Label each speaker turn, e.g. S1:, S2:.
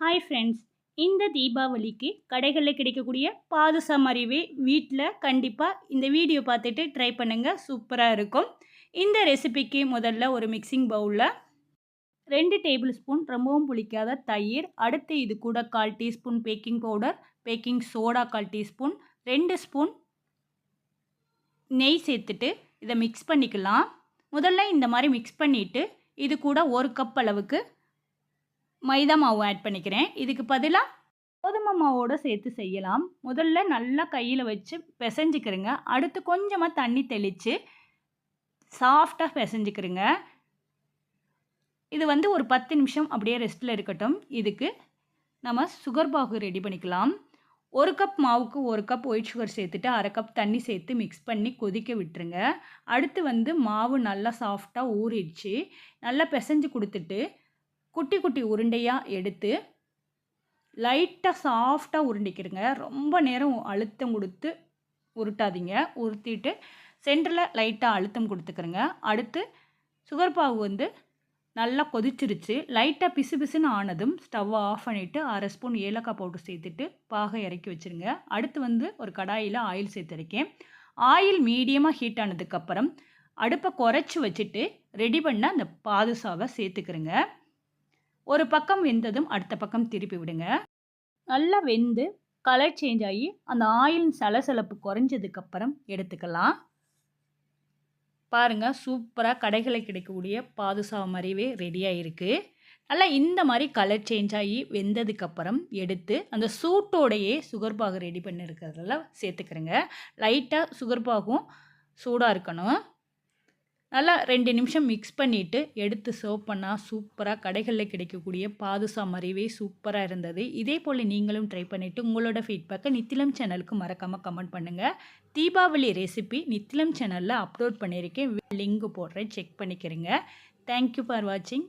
S1: Hi friends இந்த தீபாவளிக்கு கடைகளில் கிடைக்கக்கூடிய பாதுஷா மாதிரிவே வீட்டில் கண்டிப்பாக இந்த வீடியோ பார்த்துட்டு ட்ரை பண்ணுங்கள் சூப்பராக இருக்கும். இந்த ரெசிபிக்கு முதல்ல ஒரு மிக்சிங் பவுலில் ரெண்டு டேபிள் ஸ்பூன் ரொம்பவும் புளிக்காத தயிர் அடுத்து இது கூட கால் teaspoon baking powder baking soda கால் டீஸ்பூன் ரெண்டு ஸ்பூன் நெய் சேர்த்துட்டு இதை மிக்ஸ் பண்ணிக்கலாம். முதல்ல இந்த மாதிரி மிக்ஸ் பண்ணிவிட்டு இது கூட ஒரு கப் அளவுக்கு மைதா மாவு ஆட் பண்ணிக்கிறேன். இதுக்கு பதிலாக கோதுமை மாவோடு சேர்த்து செய்யலாம். முதல்ல நல்லா கையில் வச்சு பிசைஞ்சிக்கிறேங்க. அடுத்து கொஞ்சமாக தண்ணி தெளித்து சாஃப்டாக பிசைஞ்சிக்கிறேங்க. இது வந்து ஒரு பத்து நிமிஷம் அப்படியே ரெஸ்ட்டில் இருக்கட்டும். இதுக்கு நம்ம சுகர் பாகு ரெடி பண்ணிக்கலாம். ஒரு கப் மாவுக்கு ஒரு கப் ஒயிட் சுகர் சேர்த்துட்டு அரை கப் தண்ணி சேர்த்து மிக்ஸ் பண்ணி கொதிக்க விட்டுருங்க. அடுத்து வந்து மாவு நல்லா சாஃப்டாக ஊறிடுச்சு. நல்லா பிசைஞ்சு கொடுத்துட்டு குட்டி குட்டி உருண்டையாக எடுத்து லைட்டாக சாஃப்டாக உருண்டிக்கிடுங்க. ரொம்ப நேரம் அழுத்தம் கொடுத்து உருட்டாதீங்க. உருத்திட்டு சென்டரில் லைட்டாக அழுத்தம் கொடுத்துக்கிறங்க. அடுத்து சுகர் பாவு வந்து நல்லா கொதிச்சிருச்சு. லைட்டாக பிசு பிசுன்னு ஆனதும் ஸ்டவ்வை ஆஃப் பண்ணிவிட்டு அரை ஸ்பூன் ஏலக்காய் பவுடர் சேர்த்துட்டு பாகை இறக்கி வச்சுருங்க. அடுத்து வந்து ஒரு கடாயில் ஆயில் சேர்த்துருக்கேன் ஆயில் மீடியமாக ஹீட் ஆனதுக்கப்புறம் அடுப்பை குறைச்சி வச்சுட்டு ரெடி பண்ண அந்த பாதுசாவை சேர்த்துக்கிறேங்க. ஒரு பக்கம் வெந்ததும் அடுத்த பக்கம் திருப்பி விடுங்க. நல்லா வெந்து கலர் சேஞ்ச் ஆகி அந்த ஆயில் சலசலப்பு குறைஞ்சதுக்கப்புறம் எடுத்துக்கலாம். பாருங்கள் சூப்பராக கடைகளில் கிடைக்கக்கூடிய பாதுசா மாதிரியே ரெடியாக இருக்குது நல்லா இந்த மாதிரி கலர் சேஞ்ச் ஆகி வெந்ததுக்கப்புறம் எடுத்து அந்த சூட்டோடையே சுகர் பாகு ரெடி பண்ணிருக்கிறதுல சேர்த்துக்கிறேங்க. லைட்டாக சுகர் பாகும் சூடாக இருக்கணும். நல்லா ரெண்டு நிமிஷம் மிக்ஸ் பண்ணிவிட்டு எடுத்து சர்வ் பண்ணால் சூப்பராக கடைகளில் கிடைக்கக்கூடிய பாதுசா மறைவே சூப்பராக இருந்தது. இதே போல் நீங்களும் ட்ரை பண்ணிவிட்டு உங்களோட ஃபீட்பேக்கை நித்திலம் சேனலுக்கு மறக்காமல் கமெண்ட் பண்ணுங்கள் தீபாவளி ரெசிபி நித்திலம் சேனலில் அப்லோட் பண்ணியிருக்கேன். லிங்க் போடுறேன். செக் பண்ணிக்கிறேங்க. தேங்க்யூ ஃபார் வாட்சிங்